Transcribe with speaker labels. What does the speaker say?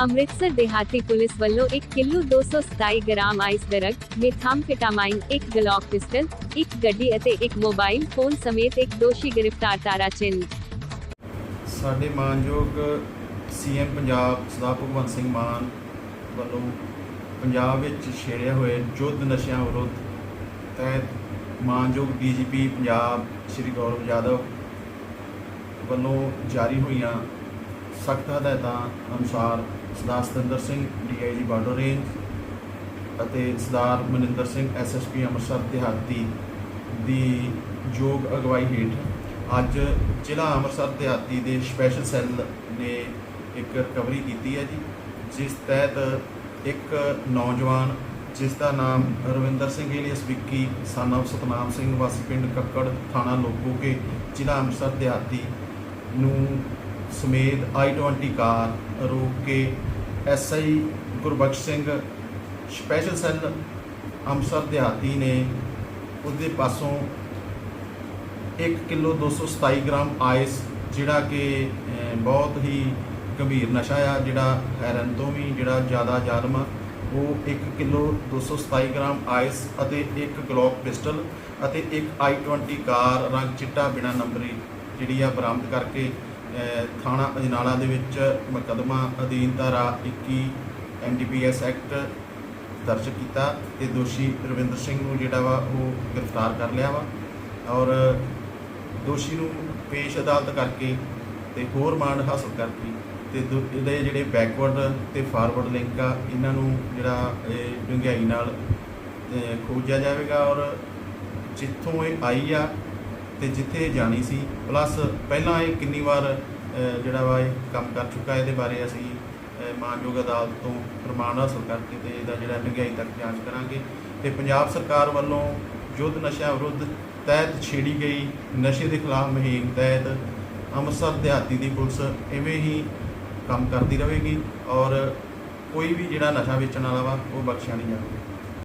Speaker 1: ਅੰਮ੍ਰਿਤਸਰ ਦਿਹਾਤੀ ਪੁਲਿਸ ਵੱਲੋਂ 1 kilo 227 gram ice drug methamphetamine, ਇੱਕ ਗਲੌਕ ਪਿਸਟਲ, ਇੱਕ ਗੱਡੀ ਅਤੇ ਇੱਕ ਮੋਬਾਈਲ ਫੋਨ ਸਮੇਤ ਇੱਕ ਦੋਸ਼ੀ ਗ੍ਰਿਫਤਾਰ ਤਾਰਾ ਚਿੰਨ
Speaker 2: ਸਾਡੇ ਮਾਨਯੋਗ ਸੀਐਮ ਪੰਜਾਬ ਸਰਦਾਰ ਭਗਵੰਤ ਸਿੰਘ ਮਾਨ ਵੱਲੋਂ ਪੰਜਾਬ ਵਿੱਚ ਛੇੜਿਆ ਹੋਏ ਯੁੱਧ ਨਸ਼ਿਆਂ ਵਿਰੁੱਧ ਤਹਿਤ ਮਾਨਯੋਗ ਡੀਜੀਪੀ ਪੰਜਾਬ ਸ਼੍ਰੀ ਗੌਰਵ ਯਾਦਵ ਵੱਲੋਂ ਜਾਰੀ ਹੋਈਆਂ ਸਖਤ ਹਦਾਇਤਾਂ ਅਨੁਸਾਰ Sardar Satinder Singh DIG border range ਅਤੇ ਸਰਦਾਰ ਮਨਿੰਦਰ ਸਿੰਘ ਐਸਐਸਪੀ ਅੰਮ੍ਰਿਤਸਰ ਦਿਹਾਤੀ ਦੀ ਯੋਗ ਅਗਵਾਈ ਹੇਠ ਅੱਜ ਜ਼ਿਲ੍ਹਾ ਅੰਮ੍ਰਿਤਸਰ ਦਿਹਾਤੀ ਦੇ ਸਪੈਸ਼ਲ ਸੈੱਲ ਨੇ ਇੱਕ ਰਿਕਵਰੀ ਕੀਤੀ ਹੈ ਜੀ, ਜਿਸ ਤਹਿਤ ਇੱਕ ਨੌਜਵਾਨ ਜਿਸ ਦਾ ਨਾਮ Ravinder Singh alias Vicky son of Satnam Singh, ਵਾਸੀ ਪਿੰਡ ਕੱਕੜ, ਥਾਣਾ ਲੋਕੋਕੇ, ਜ਼ਿਲ੍ਹਾ ਅੰਮ੍ਰਿਤਸਰ ਦਿਹਾਤੀ ਨੂੰ ਸਮੇਤ i20 ਕਾਰ ਰੋਕ ਕੇ SI Gurbaksh Singh, special cell Amritsar ਦਿਹਾਤੀ ਨੇ ਉਹਦੇ ਪਾਸੋਂ 1 ਕਿਲੋ 227 ਗ੍ਰਾਮ ਆਇਸ, ਜਿਹੜਾ ਕਿ ਬਹੁਤ ਹੀ ਗੰਭੀਰ ਨਸ਼ਾ ਆ, ਜਿਹੜਾ ਹੈਰਨ ਤੋਂ ਵੀ ਜਿਹੜਾ ਜ਼ਿਆਦਾ ਜ਼ਾਲਮ ਆ, ਉਹ 1 ਕਿਲੋ 227 ਗ੍ਰਾਮ ਆਇਸ ਅਤੇ ਇੱਕ ਗਲੋਕ ਪਿਸਟਲ ਅਤੇ ਇੱਕ i20 ਕਾਰ ਰੰਗ ਚਿੱਟਾ ਬਿਨਾ ਨੰਬਰੀ ਜਿਹੜੀ ਆ ਬਰਾਮਦ ਕਰਕੇ ਥਾਣਾ ਅਜਨਾਲਾ ਦੇ ਵਿੱਚ ਮੁਕੱਦਮਾ ਅਧੀਨ ਧਾਰਾ 21 ਐਨਡੀਪੀਐਸ ਐਕਟ ਦਰਜ ਕੀਤਾ ਤੇ ਦੋਸ਼ੀ ਰਵਿੰਦਰ ਸਿੰਘ ਨੂੰ ਜਿਹੜਾ ਵਾ ਉਹ ਗ੍ਰਿਫਤਾਰ ਕਰ ਲਿਆ ਵਾ। ਔਰ ਦੋਸ਼ੀ ਨੂੰ ਪੇਸ਼ ਅਦਾਲਤ ਕਰਕੇ ਤੇ ਹੋਰ ਮਾਨ ਹਾਸਲ ਕਰਕੇ ਤੇ ਦੋ- ਇਹਦੇ ਜਿਹੜੇ ਬੈਕਵਰਡ ਤੇ ਫਾਰਵਰਡ ਲਿੰਕ ਆ, ਇਹਨਾਂ ਨੂੰ ਜਿਹੜਾ ਇਹ ਡੂੰਘਾਈ ਨਾਲ ਖੋਜਿਆ ਜਾਵੇਗਾ। ਔਰ ਜਿੱਥੋਂ ਇਹ ਆਈ ਆ ਤੇ ਜਿੱਥੇ ਇਹ ਜਾਣੀ ਸੀ ਪਲੱਸ ਪਹਿਲਾਂ ਇਹ ਕਿੰਨੀ ਵਾਰ ਜਿਹੜਾ ਵਾ ਇਹ ਕੰਮ ਕਰ ਚੁੱਕਾ ਇਹਦੇ ਬਾਰੇ ਅਸੀਂ ਮਾਨਯੋਗ ਅਦਾਲਤ ਤੋਂ ਪ੍ਰਮਾਣ ਹਾਸਲ ਕਰਕੇ ਤੇ ਇਹਦਾ ਜਿਹੜਾ ਡੂੰਘਾਈ ਤੱਕ ਜਾਂਚ ਕਰਾਂਗੇ। ਤੇ ਪੰਜਾਬ ਸਰਕਾਰ ਵੱਲੋਂ ਯੁੱਧ ਨਸ਼ਿਆਂ ਵਿਰੁੱਧ ਤਹਿਤ ਛੇੜੀ ਗਈ ਨਸ਼ੇ ਦੇ ਖਿਲਾਫ ਮੁਹਿੰਮ ਤਹਿਤ ਅੰਮ੍ਰਿਤਸਰ ਦਿਹਾਤੀ ਦੀ ਪੁਲਿਸ ਇਵੇਂ ਹੀ ਕੰਮ ਕਰਦੀ ਰਹੇਗੀ ਔਰ ਕੋਈ ਵੀ ਜਿਹੜਾ ਨਸ਼ਾ ਵੇਚਣ ਵਾਲਾ ਵਾ, ਉਹ ਬਖਸ਼ਿਆ ਨਹੀਂ ਜਾਵੇਗਾ।